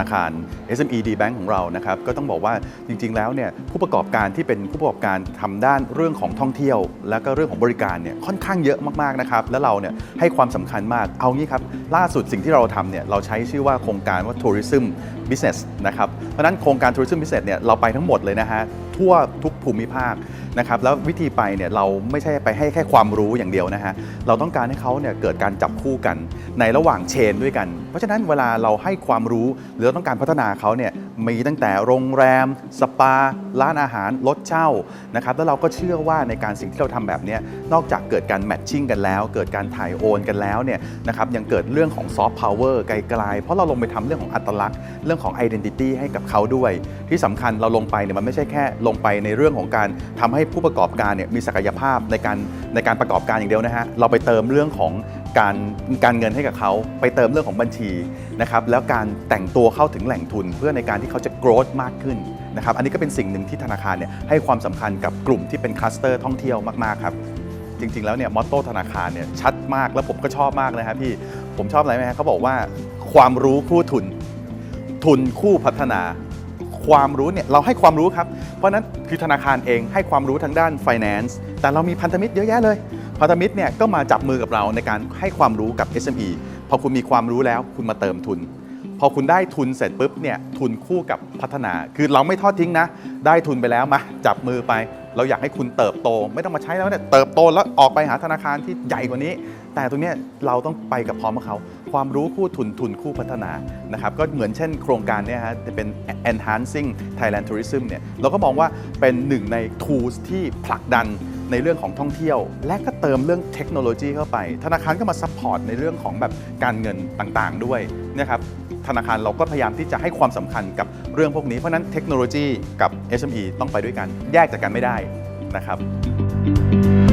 นาคาร SME D Bank ของเรานะครับก็ต้องบอกว่าจริง ๆ แล้วเนี่ยผู้ประกอบการที่เป็นผู้ประกอบการทำด้านเรื่องของท่องเที่ยว แล้วก็เรื่องของบริการเนี่ยค่อนข้างเยอะมากๆนะครับแล้วเราเนี่ยให้ความสำคัญมากเอางี้ครับล่าสุดสิ่งที่เราทำเนี่ยเราใช้ชื่อว่าโครงการว่า Tourism Business นะครับเพราะฉะนั้นโครงการ Tourism Business เนี่ยเราไปทั้งหมดเลยนะฮะทั่วทุกภูมิภาค นะครับแล้ววิธีไปเนี่ยเราไม่ใช่ไปให้แค่ความรู้อย่างเดียวนะฮะเราต้องการให้เขาเนี่ยเกิดการจับคู่กัน ในระหว่างเชนด้วยกัน เพราะฉะนั้นเวลาเราให้ความรู้หรือต้องการพัฒนาเขาเนี่ยมีตั้งแต่โรงแรม สปา ร้านอาหารรถเช่านะครับแล้วเราก็เชื่อว่าในการสิ่งที่เราทำแบบเนี้ยนอกจากเกิดการแมทชิ่งกันแล้ว เกิดการถ่ายโอนกันแล้วเนี่ยนะครับยังเกิดเรื่องของซอฟต์พาวเวอร์ไกลๆเพราะเราลงไปทำเรื่องของอัตลักษณ์ เรื่องของไอดีนิตี้ให้กับเขาด้วย ที่สำคัญเราลงไปเนี่ยมันไม่ใช่แค่ลงไปในเรื่องของการทำให้ผู้ประกอบการเนี่ยมีศักยภาพในการในการประกอบการอย่างเดียวนะฮะเราไปเติมเรื่องของการการเงินให้กับเขาไปเติมเรื่องของบัญชีนะครับแล้วการแต่งตัวเข้าถึงแหล่งทุน เพื่อในการที่เขาจะ growth มากขึ้นนะครับอันนี้ก็เป็นสิ่งหนึ่งที่ธนาคารเนี่ยให้ความสำคัญกับกลุ่มที่เป็นคลัสเตอร์ท่องเที่ยวมากๆครับจริง ๆ แล้วเนี่ยมอตโต้ธนาคารเนี่ยชัดมากแล้วผมก็ชอบมากเลยครับพี่ผมชอบอะไรไหมฮะเขาบอกว่าความรู้คู่ทุน ทุนคู่พัฒนา ความรู้เนี่ยเราให้ความรู้ครับ เพราะนั้นคือธนาคารเองให้ความรู้ทางด้าน finance แต่เรามีพันธมิตรเยอะแยะเลยพันธมิตรเนี่ยก็มาจับมือกับเราในการให้ความรู้กับ SME พอคุณมีความรู้แล้วคุณมาเติมทุน พอคุณได้ทุนเสร็จปุ๊บเนี่ยทุนคู่กับพัฒนา คือเราไม่ทอดทิ้งนะ ได้ทุนไปแล้วมาจับมือไป เราอยากให้คุณเติบโต ไม่ต้องมาใช้แล้วเนี่ยเติบโตแล้วออกไปหาธนาคารที่ใหญ่กว่านี้ แต่ตรงนี้เราต้องไปกับพร้อมกับเขา ความรู้คู่ทุนทุนคู่พัฒนานะครับก็เหมือนเช่นโครงการเนี่ยฮะจะเป็น enhancing Thailand tourism เนี่ยเราก็มองว่าเป็นหนึ่งใน tools ที่ผลักดันในเรื่องของท่องเที่ยว และก็เติมเรื่องเทคโนโลยีเข้าไป ธนาคารก็มาซัพพอร์ตในเรื่องของแบบการเงินต่างๆ ด้วยนะครับ ธนาคารเราก็พยายามที่จะให้ความสำคัญกับเรื่องพวกนี้ เพราะฉะนั้นเทคโนโลยีกับ SME ต้องไปด้วยกัน แยกจากกันไม่ได้นะครับ